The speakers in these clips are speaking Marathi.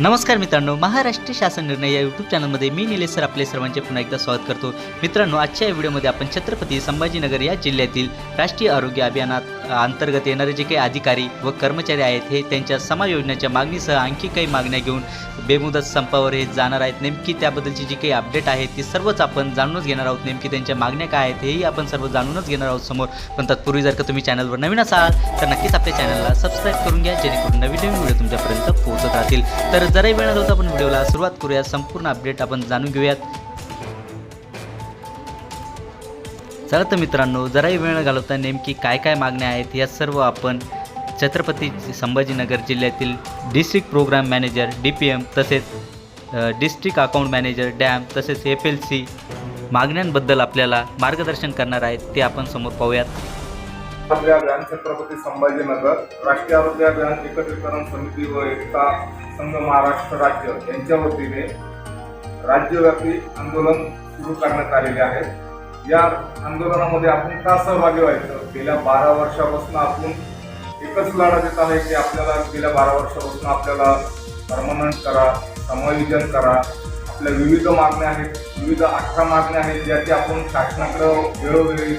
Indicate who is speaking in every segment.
Speaker 1: नमस्कार मित्रांनो महाराष्ट्र शासन निर्णय या यूट्यूब चॅनलमध्ये मी निलेश सर आपले सर्वांचे पुन्हा एकदा स्वागत करतो. मित्रांनो आजच्या या व्हिडिओमध्ये आपण छत्रपती संभाजीनगर या जिल्ह्यातील राष्ट्रीय आरोग्य अभियानात अंतर्गत येणारे जे काही अधिकारी व कर्मचारी आहेत हे त्यांच्या समायोजनाच्या मागणीसह आणखी काही मागण्या घेऊन बेमुदत संपावर हे जाणार आहेत. नेमकी त्याबद्दलची जी काही अपडेट आहे ती सर्वच आपण जाणूनच घेणार आहोत. नेमकी त्यांच्या मागण्या काय आहेत हेही आपण सर्व जाणूनच घेणार आहोत समोर. पण तत्पूर्वी जर का तुम्ही चॅनलवर नवीन असाल तर नक्कीच आपल्या चॅनलला सबस्क्राईब करून घ्या जेणेकरून नवीन नवीन व्हिडिओ तुमच्यापर्यंत पोहोचत राहतील. तर जराही वेळ होता आपण व्हिडिओला सुरुवात करूया. संपूर्ण अपडेट आपण जाणून घेऊयात. चला तर मित्रांनो जराही वेळ न घालवता नेमकी काय काय मागण्या आहेत या सर्व आपण छत्रपती संभाजीनगर जिल्ह्यातील district program manager D P M तसेच डिस्ट्रिक्ट अकाउंट मॅनेजर डॅम तसेच एफ एल सी मागण्यांबद्दल आपल्याला मार्गदर्शन करणार आहेत ते आपण समोर पाहूयात.
Speaker 2: आरोग्य अभियान छत्रपती संभाजीनगर राष्ट्रीय आरोग्य अभियान एकत्रीकरण समिती व एकता संघ महाराष्ट्र राज्य यांच्या वतीने राज्यव्यापी आंदोलन सुरू करण्यात आलेले आहे. या आंदोलनामध्ये आपण का सहभागी व्हायचं? गेल्या बारा वर्षापासून आपण एकच लढा देत आहे की आपल्याला गेल्या बारा वर्षापासून आपल्याला परमनंट करा समायोजन करा. आपल्या विविध मागण्या आहेत विविध अठरा मागण्या आहेत ज्याची आपण शासनाकडे वेळोवेळी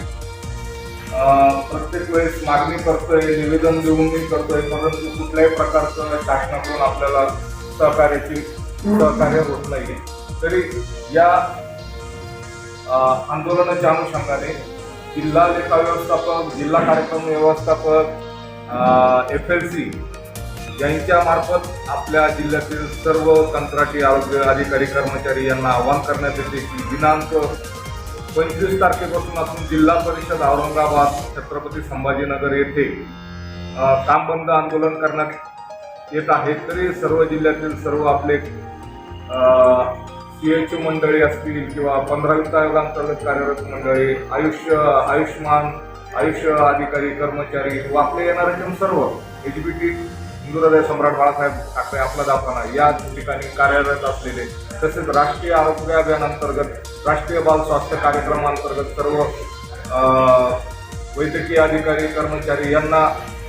Speaker 2: प्रत्येक वेळेस मागणी करतोय निवेदन देऊन मी करतोय परंतु कुठल्याही प्रकारचं शासनाकडून आपल्याला सहकार्याची सहकार्य होत नाही तरी या आंदोलनाच्या अनुषंगाने जिल्हा लेखा व्यवस्थापक जिल्हा कार्यक्रम व्यवस्थापक एफ एल सी यांच्या मार्फत आपल्या जिल्ह्यातील सर्व कंत्राटी आरोग्य अधिकारी कर्मचारी यांना आवाहन करण्यात येते की दिनांक पंचवीस तारखेपासून आपण जिल्हा परिषद औरंगाबाद छत्रपती संभाजीनगर येथे काम बंद आंदोलन करण्यात येत आहे. तरी सर्व जिल्ह्यातील सर्व आपले सी एच मंडळी असतील किंवा पंधरावीस आयोगांतर्गत कार्यरत मंडळी आयुष्य आयुष्यमान आयुष्य अधिकारी कर्मचारी व आपले येणारे सर्व एच बी टी हिंदुहृदय सम्राट बाळासाहेब ठाकरे आपला दाखवणा या ठिकाणी कार्यरत असलेले तसेच राष्ट्रीय आरोग्य अभियान अंतर्गत राष्ट्रीय बाल स्वास्थ्य कार्यक्रमांतर्गत सर्व वैद्यकीय अधिकारी कर्मचारी यांना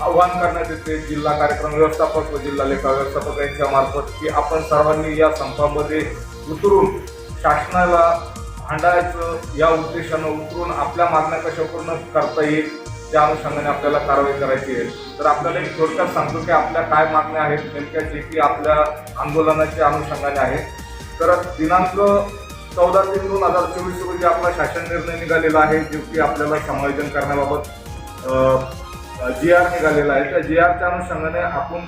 Speaker 2: आव्हान करण्यात येते. जिल्हा कार्यक्रम व्यवस्थापक व जिल्हा लेखा व्यवस्थापक यांच्या मार्फत की आपण सर्वांनी या संपामध्ये उतरून शासनाला भांडायचं या उद्देशानं उतरून आपल्या मागण्या कशा पूर्ण करता येईल त्या अनुषंगाने आपल्याला कारवाई करायची आहे. तर आपल्याला एक थोडक्यात सांगतो की आपल्या काय मागण्या आहेत नेमक्या जे की आपल्या आंदोलनाच्या अनुषंगाने आहेत. तर दिनांक चौदा तीन दोन हजार चोवीस रोजी आपला शासन निर्णय निघालेला आहे जो की आपल्याला समायोजन करण्याबाबत जी आर निघालेला आहे. त्या जी आरच्या अनुषंगाने आपण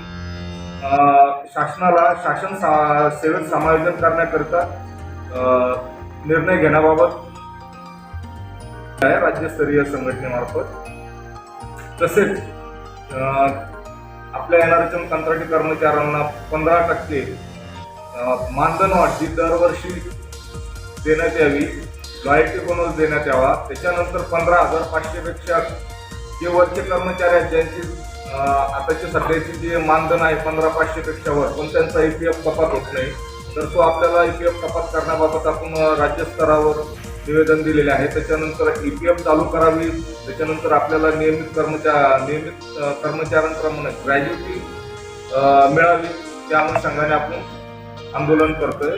Speaker 2: शासनाला शासन सा- सेवेत समायोजन करण्याकरिता निर्णय घेण्याबाबत आहे राज्यस्तरीय संघटनेमार्फत तसेच आपल्या एनआरएचएम कंत्राटी कर्मचाऱ्यांना पंधरा टक्के मानधन वाढ जी दरवर्षी देण्यात यावी लॉयल्टी बोनस देण्यात यावा त्याच्यानंतर पंधरा हजार पाचशेपेक्षा जे वरचे कर्मचारी आहेत ज्यांची आताचे सध्याचे जे मानधन आहे पंधरा पाचशेपेक्षा वर पण त्यांचा ई पी एफ कपात होत नाही. तर तो आपल्याला ई पी एफ कपात करण्याबाबत आपण राज्यस्तरावर निवेदन दिलेले आहे. त्याच्यानंतर ई पी एफ चालू करावी. त्याच्यानंतर आपल्याला नियमित कर्मचार नियमित कर्मचाऱ्यांप्रमाणे ग्रॅज्युटी मिळावी. त्या अनुषंगाने आपण आंदोलन करतोय.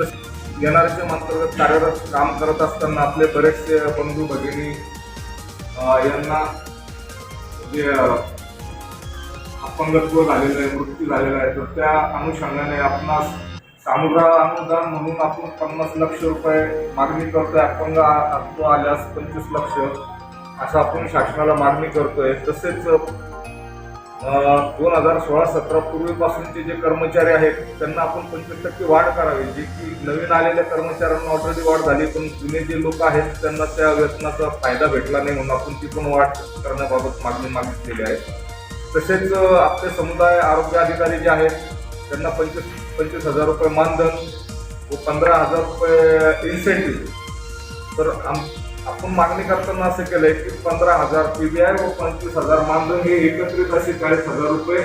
Speaker 2: तसेच एम अंतर्गत कार्यरत काम करत असताना आपले बरेचसे बंधू भगिनी यांना जे अपंगत्व झालेलं आहे मृत्यू झालेला आहे तर त्या अनुषंगाने आपणास सामुग्रा अनुदान म्हणून आपण पन्नास लक्ष रुपये मागणी करतोय. अपंग आ- आल्यास पंचवीस लक्ष. असं आपण शासनाला मागणी करतोय. तसेच दोन हजार सोळा सतरा पूर्वीपासूनचे जे कर्मचारी आहेत त्यांना आपण पंचवीस टक्के वाढ करावी. जे की नवीन आलेल्या कर्मचाऱ्यांना ऑलरेडी वाढ झाली पण जुने जे लोक आहेत त्यांना त्या वेतनाचा फायदा भेटला नाही म्हणून आपण ती पण वाढ करण्याबाबत मागणी मागितलेली आहे. तसेच आपले समुदाय आरोग्य अधिकारी जे आहेत त्यांना पंचवीस पंचवीस हजार रुपये मानधन व पंधरा हजार रुपये इन्सेंटिव्ह तर आम आपण मागणी करताना असं केलं आहे की पंधरा हजार पी आहे व पंचवीस हजार मानधन हे एकत्रित असे चाळीस हजार रुपये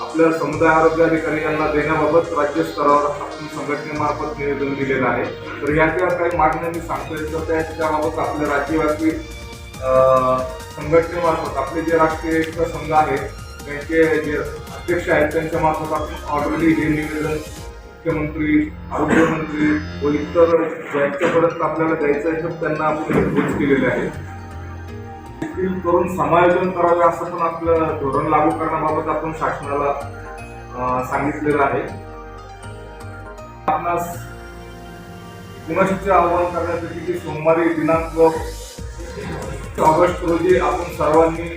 Speaker 2: आपल्या समुदाय आरोग्य अधिकारी यांना देण्याबाबत राज्य स्तरावर आपण संघटनेमार्फत निवेदन दिलेलं आहे. तर या काही मागण्या मी आहे तर त्या त्याबाबत आपल्या राज्यव्यापी संघटनेमार्फत आपले जे राष्ट्रीय संघ आहेत त्यांचे जे अध्यक्ष आहेत त्यांच्या मार्फत आपण ऑलरेडी हे निवेदन मुख्यमंत्री आरोग्यमंत्री व इतर ज्यांच्यापर्यंत आपल्याला द्यायचं आहे तर त्यांना आपण निर्देश केलेले आहे. करून समायोजन करावे असं पण आपलं धोरण लागू करण्याबाबत आपण शासनाला सांगितलेलं आहे. आपणास पुनश्च आवाहन करण्यासाठी की सोमवारी दिनांक ऑगस्ट रोजी आपण सर्वांनी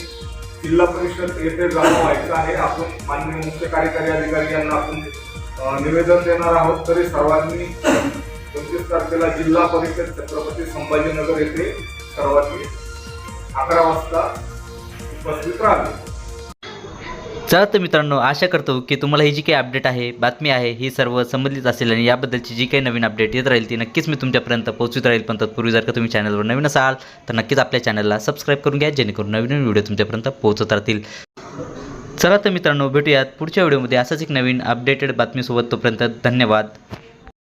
Speaker 2: जिल्हा परिषद येथे जमा व्हायचं आहे. आपण माननीय मुख्य कार्यकारी अधिकारी यांना आपण निवेदन देणार आहोत. तरी सर्वांनी पंचवीस तारखेला जिल्हा परिषद छत्रपती संभाजीनगर येथे सर्वांनी अकरा वाजता उपस्थित राहावे.
Speaker 1: चला तर मित्रांनो आशा करतो की तुम्हाला ही जी काही अपडेट आहे बातमी आहे ही सर्व संबंधित असेल आणि याबद्दलची जी काही नवीन अपडेट येत राहील ती नक्कीच मी तुमच्यापर्यंत पोहोचत राहील. पण तत्पूर्वी जर का तुम्ही चॅनलवर नवीन असाल तर नक्कीच आपल्या चॅनलला सबस्क्राईब करून घ्या जेणेकरून नवीन नवीन व्हिडिओ तुमच्यापर्यंत पोहोचत राहतील. चला तर मित्रांनो भेटूयात पुढच्या व्हिडिओमध्ये असाच एक नवीन अपडेटेड बातमीसोबत तोपर्यंत धन्यवाद.